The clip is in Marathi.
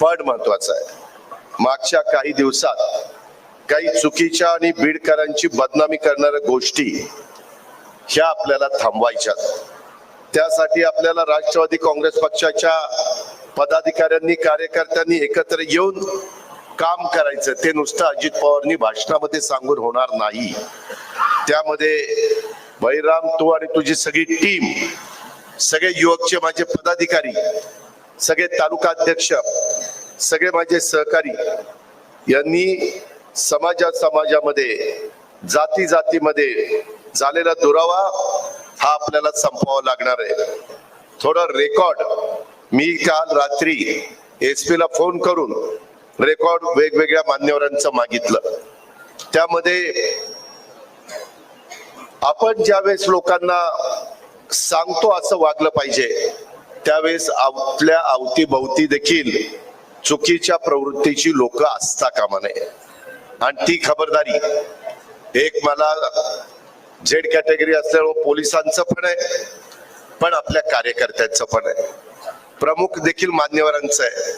पण महत्वाचं आहे. मागच्या काही दिवसात काही चुकीच्या आणि बीडकरांची बदनामी करणाऱ्या गोष्टी ह्या आपल्याला थांबवायच्या त्यासाठी आपल्याला राष्ट्रवादी काँग्रेस पक्षाच्या पदाधिकाऱ्यांनी कार्यकर्त्यांनी एकत्र येऊन काम करायचं. ते नुसतं अजित पवारनी भाषणामध्ये सांगून होणार नाही. त्यामध्ये बळीराम तू आणि तुझी सगळी टीम सगळे युवकचे माझे पदाधिकारी सगळे तालुका अध्यक्ष सगळे माझे सहकारी यांनी समाजा समाजामध्ये जाती जातीमध्ये झालेला दुरावा हा आपल्याला संपवावा लागणार आहे. थोडं रेकॉर्ड मी काल रात्री एस पी ला फोन करून रेकॉर्ड वेगवेगळ्या मान्यवरांचं मागितलं. त्यामध्ये आपण ज्यावेळेस लोकांना सांगतो असं वागलं पाहिजे त्यावेळेस आपल्या अवतीभवती देखील चुकीच्या प्रवृत्तीची लोक असता कामा नये. आणि ती खबरदारी एक मला झेड कॅटेगरी असल्यामुळे पोलिसांचं पण आहे पण आपल्या कार्यकर्त्यांचं पण आहे. प्रमुख देखील मान्यवरांचं आहे.